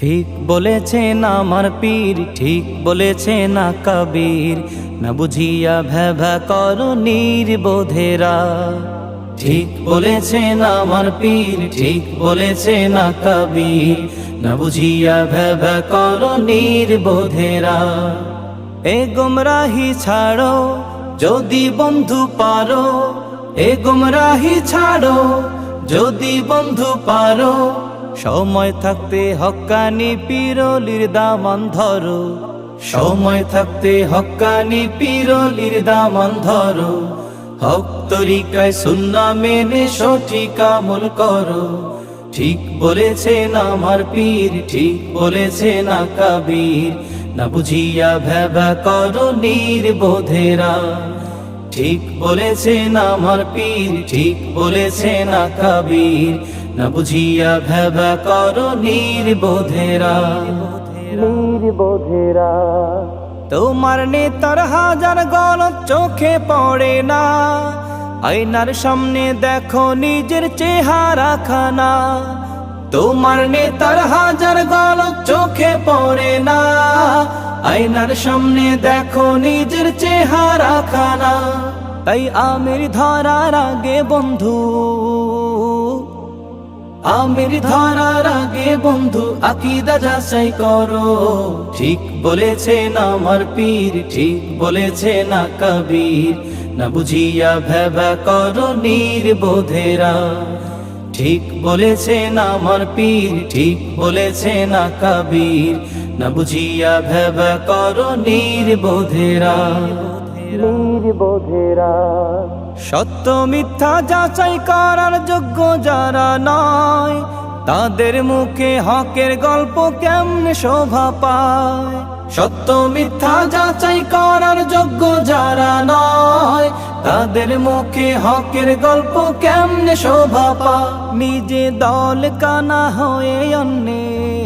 ঠিক বলেছেন আমার পীর, ঠিক বলেছেন না কবির। না বুঝিয়া ভ্যাভা করো নির্বোধেরা। ঠিক বলেছেন আমার পীর, ঠিক বলেছেন না কবির। না বুঝিয়া ভ্যাভা করো নির্বোধেরা। এ গুমরাহি ছাড়ো, যদি বন্ধু পারো। এ গুমরাহি ছাড়ো, যদি বন্ধু পারো। সময় থাকতে হক্কানি পিরলির দামান ধরো সময় থাকতে হক্কানি পিরলির দামান ধরো হক তরিকায় সুন্না মেনে সঠিক আমল করো। ঠিক বলেছেন আমার পীর, ঠিক বলেছেন কবির। না বুঝিয়া ভেবা করো নির্বোধেরা। ঠিক বলেছেন আমার পীর, ঠিক বলেছেন কবির। না বুঝিয়া ভেবা করো নির্বোধেরা। নির্বোধেরা। তোমার নেতার হাজার গলত চোখে পড়ে না। আয়নার সামনে দেখো নিজের চেহারা খানা। তোমার নেতার হাজার গলত চোখে পড়ে না। আয়নার সামনে দেখো নিজের চেহারা খানা। তাই আমির ধরার আগে বন্ধু আমির ধরার আগে বন্ধু আকিদা যাচাই করো। ঠিক বলেছেন আমার পীর, ঠিক বলেছেন না কবির। না বুঝিয়া ভেবা করো নির্বোধেরা। ঠিক বলেছেন আমার পীর, ঠিক বলেছেন না কবির। না বুঝিয়া ভেবা করো নির্বোধেরা। নির্বোধেরা সত্য মিথ্যা যাচাই করার যোগ্য যারা নয় তাদের মুখে হকের গল্প কেমনে শোভা পায়? সত্য মিথ্যা যাচাই করার যোগ্য যারা নয় তাদের মুখে হকের গল্প কেমনে শোভা পায়? নিজে দল কানা হয়ে অন্যের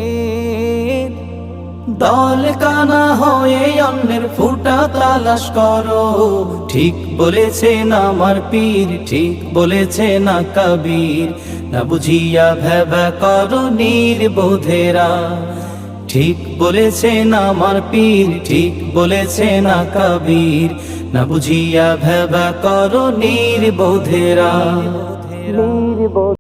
দল কানা হয়ে অন্যের ফুটা তালাশ করো। ঠিক বলেছেন আমার পীর, ঠিক বলেছেন না কবির। না বুঝিয়া ভেবা করো নির্বোধেরা ঠিক বলেছেন আমার পীর, ঠিক বলেছেন না কবির। না বুঝিয়া ভেবা করো নির্বোধেরা নির্বোধ